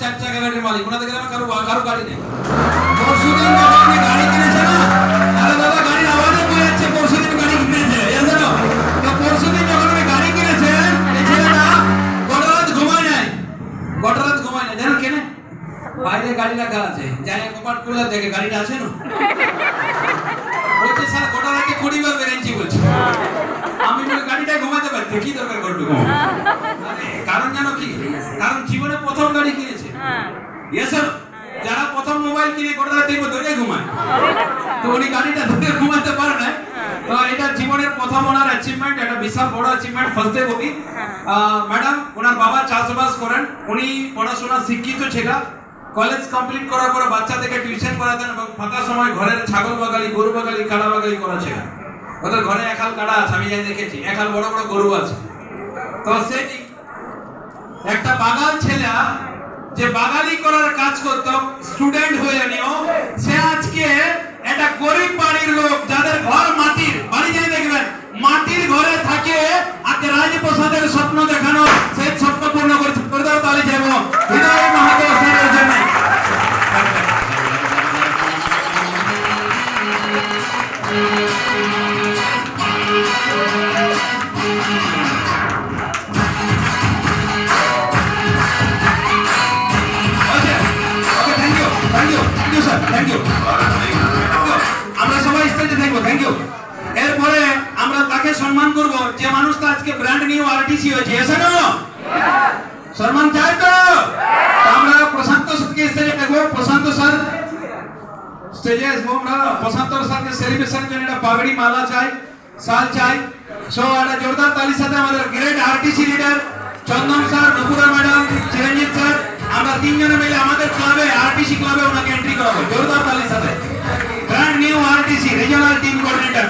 চার চাকা গাড়ির মালিক। ওনাদের গ্রামে কারও কারও গাড়ি নেই। পরশুদিন গাড়ি কিনেছে না? আরে দাদা আওয়াজে পরশুদিন গাড়ি কিনেছে। জানো তো পরশুদিন যখন গাড়ি কিনেছেন এই ঘুমায় নাই। ঘুমায় জানেন কেন? বাইরে গাড়ি রাখা আছে। যাই কপাট দেখে গাড়িটা আছে না? বলছে, স্যার গোটা আমি গাড়িটা ঘুমাতে পারছি কি দরকার করব মানে কারণ জানো কি কারণ জীবনে প্রথম গাড়ি কিনেছে যারা প্রথম মোবাইল কিনে গোটা ধরে ঘুমায়। তো উনি গাড়িটা ধরে ঘুমাতে পারে না তো এটা জীবনের প্রথম ওনার অ্যাচিভমেন্ট একটা বিশাল বড় অ্যাচিভমেন্ট ফার্স্ট কবি ম্যাডাম ওনার বাবা চাষবাস করেন। উনি পড়াশোনা শিক্ষিত ছেলে। কলেজ কমপ্লিট করার পরে বাচ্চাদেরকে টিউশন করাতেন এবং ফাঁকা সময় ঘরের ছাগল বাগালি, গরু বাগালি, কাড়া বাগালি করা ছেলে। ওদের ঘরে একাল কাড়া আছে, আমি যাই দেখেছি। একাল বড় বড় গরু আছে। তো সে একটা বাগাল ছেলে যে বাঙালি করার কাজ করতো স্টুডেন্ট হয়ে নিও, সে আজকে একটা গরিব বাড়ির লোক, যাদের ঘর মাটির, বাড়ি যাই দেখবেন, মাটির ঘরে থাকে আজকে রাজপ্রসাদের স্বপ্ন আমরা সবাই স্টেজে থাকব থ্যাংক ইউ এরপরে আমরা তাকে সম্মান করব, যে মানুষটা আজকে ব্র্যান্ড নিউ আরটিসি হয়েছে। এসে না সম্মান চাই তো? আমরা প্রশান্ত স্যারকে স্টেজে থাকব প্রশান্ত স্যার, স্টেজে আসব আমরা। প্রশান্ত স্যারকে সেলিব্রেশনের জন্য একটা পাগড়ি মালা চাই, শাল চাই। সো, একটা জোরদার তালির সাথে আমাদের great RTC leader Chandan sir নপুরা madam, Chiranjit sir, আমরা তিনজনে মিলে আমাদের ক্লাবে আরটিসি ক্লাবে ওনাকে এন্ট্রি করাবো। জোরদার তালির সাথে। Brand new RTC regional team coordinator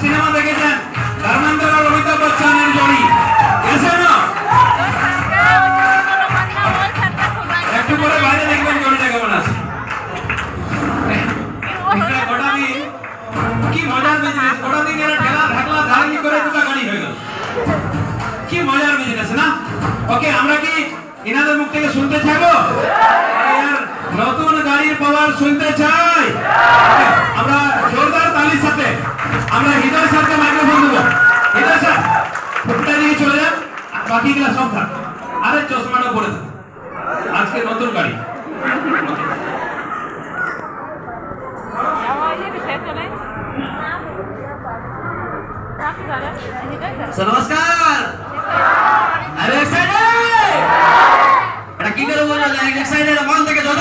cinema দেখেছেন ধর্মেন্দ্র আর অমিতাভ বচ্চনের জড়ি এসে না একটু পরে বাইরে দেখবেন জড়িটা কেমন আছে। কি মজার বিজনেস গাড়ি হয়ে গেল। কি মজার বিজনেস না? ওকে, আমরা কি এনাদের মুখ থেকে শুনতে চাইব? নতুন গাড়ির পাওয়ার শুনতে চাই? সো নমস্কার। আরে এক্সাইটেড এটা কি করে বলব এক্সাইটেড মন থেকে যত